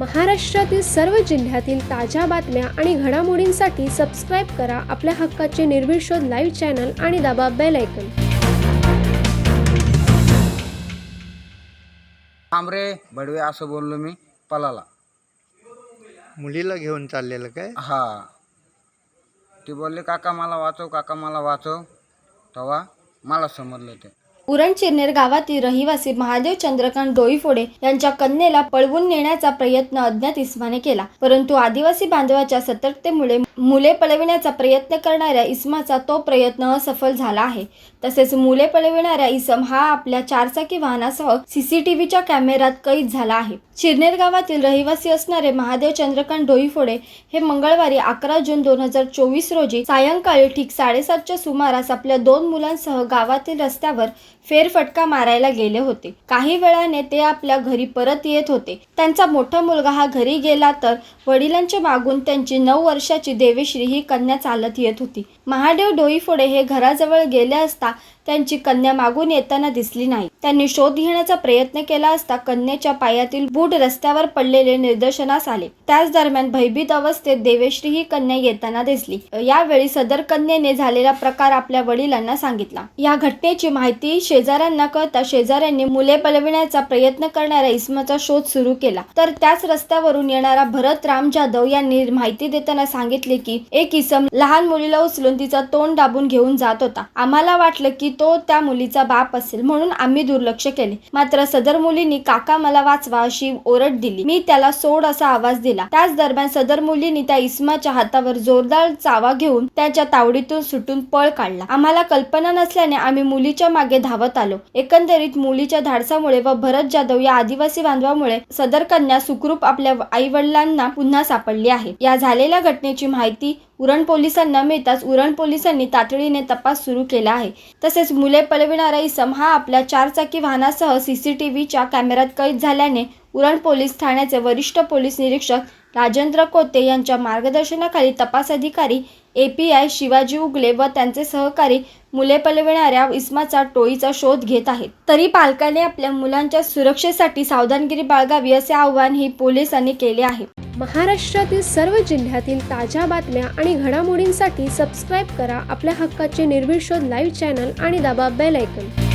महाराष्ट्रातील सर्व जिल्ह्यातील ताज्या बातम्या आणि घडामोडींसाठी सबस्क्राईब करा आपल्या हक्काचे निर्भीड लाईव्ह चॅनल आणि दाबा बेल ऐकन थांबरे बडवे असं बोललो मी पलाला. मुलीला घेऊन चाललेलं काय? हा. ती बोलली काका मला वाचव काका मला वाचव. तेव्हा मला समजलं ते. पुरण चिरनेर गावातील रहिवासी महादेव चंद्रकांत डोईफोडे यांच्या कन्येला पळवून नेण्याचा प्रयत्न अज्ञात इस्माने केला. परंतु आदिवासी बांधवाच्या सतर्कतेमुळे मुले पळविण्याचा प्रयत्न करणाऱ्या इस्माचा तो प्रयत्न असफल झाला आहे. तसेच मुले पळविणाऱ्या इसम हा आपल्या चारचाकी वाहनासह सीसीटीव्हीच्या कॅमेऱ्यात कैद झाला आहे. चिरनेर गावातील रहिवासी असणारे महादेव चंद्रकांत डोईफोडे हे मंगळवारी अकरा जून दोन हजार चोवीस रोजी सायंकाळी ठीक साडेसातच्या सुमारास आपल्या दोन मुलांसह गावातील रस्त्यावर फेरफटका मारायला गेले होते. काही वेळाने ते आपल्या घरी परत येत होते. त्यांचा मोठा मुलगा हा घरी गेला तर वडिलांच्या मागून त्यांची नऊ वर्षाची देवीश्री ही कन्या चालत येत होती. महादेव डोईफोडे हे घराजवळ गेले असता त्यांची कन्या मागून येताना दिसली नाही. त्यांनी शोध घेण्याचा प्रयत्न केला असता कन्येच्या पायातील बूट रस्त्यावर पडलेले निदर्शनास आले. त्याच दरम्यान भयभीत अवस्थेत देवेश्री ही कन्या येताना दिसली. यावेळी सदर कन्येने झालेला प्रकार आपल्या वडिलांना सांगितला. या घटनेची माहिती शेजाऱ्यांना कळता शेजाऱ्यांनी मुले पळविण्याचा प्रयत्न करणाऱ्या इसमाचा शोध सुरू केला. तर त्याच रस्त्यावरून येणारा भरत राम जाधव यांनी माहिती देताना सांगितले की एक इसम लहान मुलीला उचलून तिचा तोंड दाबून घेऊन जात होता. आम्हाला वाटलं की तो त्या मुलीचा बाप असेल म्हणून आम्ही दुर्लक्ष केले. मात्र सदर मुलींनी काका मला वाचवा अशी ओरड दिली. मी त्याला सोड असा आवाज दिला. त्याच दरम्यान सदर मुलींनी त्या इस्माच्या हातावर जोरदार चावा घेऊन त्याच्या तावडीतून सुटून पळ काढला. आम्हाला कल्पना नसल्याने आम्ही मुलीच्या मागे धावत आलो. एकंदरीत मुलीच्या धाडसामुळे व भरत जाधव या आदिवासी बांधवामुळे सदर कन्या सुखरूप आपल्या आई वडिलांना पुन्हा सापडली आहे. या झालेल्या घटनेची माहिती उरण पोलिसांना मिळताच उरण पोलिसांनी तातडीने तपास सुरू केला आहे. तसेच मुले पळविणारा इसम हा आपल्या चारचाकी वाहनासह सीसीटीव्हीच्या कॅमेऱ्यात कैद झाल्याने उरण पोलीस ठाण्याचे वरिष्ठ पोलीस निरीक्षक राजेंद्र कोते यांच्या मार्गदर्शनाखाली तपास अधिकारी A P I Shivaji Ugale व त्यांचे सहकारी मुले पलविणाऱ्या इस्माचा टोळीचा शोध घेत आहेत. तरी पालकांनी आपल्या मुलांच्या सुरक्षेसाठी सावधानगिरी बाळगावी असे आवाहन ही पोलिसांनी केले आहे. महाराष्ट्रातील सर्व जिल्ह्यातील ताज्या बातम्या आणि घडामोडींसाठी सबस्क्राईब करा आपल्या हक्काचे निर्भीड लाईव्ह चॅनल आणि दाबा बेल ऐकन